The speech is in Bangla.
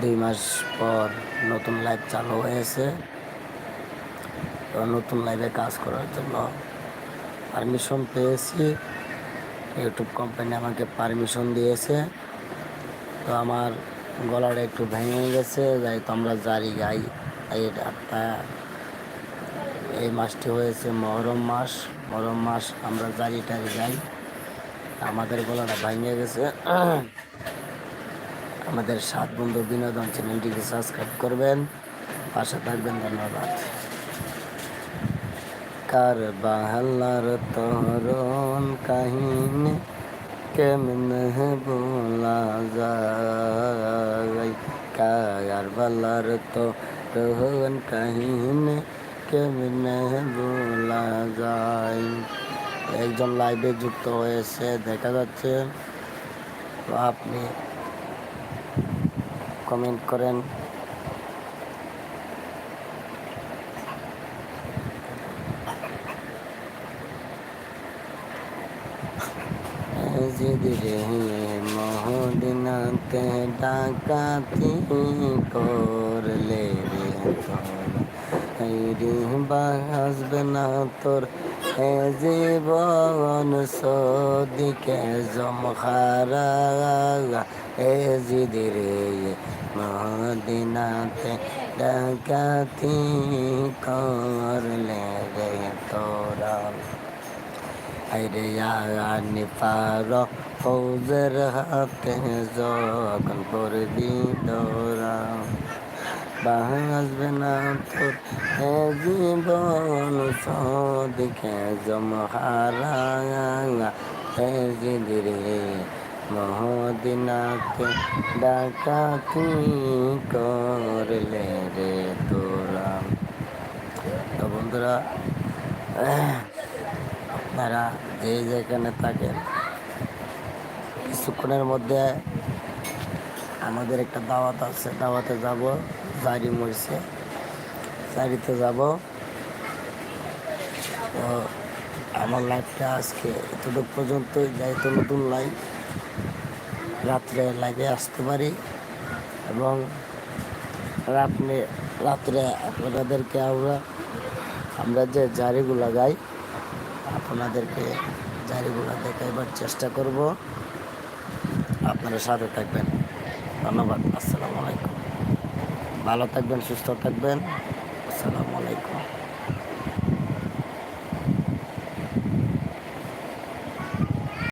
দুই মাস পর নতুন লাইভ চালু হয়েছে। তো নতুন লাইভে কাজ করার জন্য পারমিশন পেয়েছি। ইউটিউব কোম্পানি আমাকে পারমিশন দিয়েছে। তো আমার গলাটা একটু ভেঙে গেছে, যাই তো আমরা জারি গাই। এই রাতটা এই মাসটি হয়েছে মহরম মাস। মহরম মাস আমরা জারি টারি গাই। আমাদের গলাটা ভেঙে গেছে। আমাদের সাত বন্ধু বিনোদন চ্যানেলটিকে সাবস্ক্রাইব করবেন, পাশে থাকবেন, ধন্যবাদ। কার বাহাল্লার তরণ কাহিনী কেমনে বলা যায়? কার বালার তরণ কাহিনী কেমনে বলা যায়? একজন লাইভে যুক্ত হয়েছে, দেখা যাচ্ছে আপনি কমেন্ট করেন। জিদিরে মহদিনাতে ডাকাতি করলে রে রে না তোর জীবন সদিকে জমখারা হে জিদিরে মহদিনাতে ডাকাতি করলে রে তোরা। আইরে আনি পার, ফৌজের হাতে যখন করবি দৌড়া বাসবে না তোর জীবন, সদিকে জমহারা হে জিদিরে মহদিনাতে ডাকাতি করলে রে তোরা। তো বন্ধুরা, আপনারা যে যেখানে থাকেন, কিছুক্ষণের মধ্যে আমাদের একটা দাওয়াত আছে। দাওয়াতে যাব, জারি মরছে জারিতে যাব। তো আমার লাইফটা আজকে এতটুকু পর্যন্তই। যাই তো নতুন লাইফ রাত্রে লাইভে আসতে পারি এবং আপনি রাত্রে আপনাদেরকে আমরা আমরা যে জারিগুলো গাই, আপনাদেরকে জারিগুলো দেখাইবার চেষ্টা করব। আপনারা সাথে থাকবেন। ধন্যবাদ। আসসালামু আলাইকুম। ভালো থাকবেন, সুস্থ থাকবেন। আসসালামু আলাইকুম।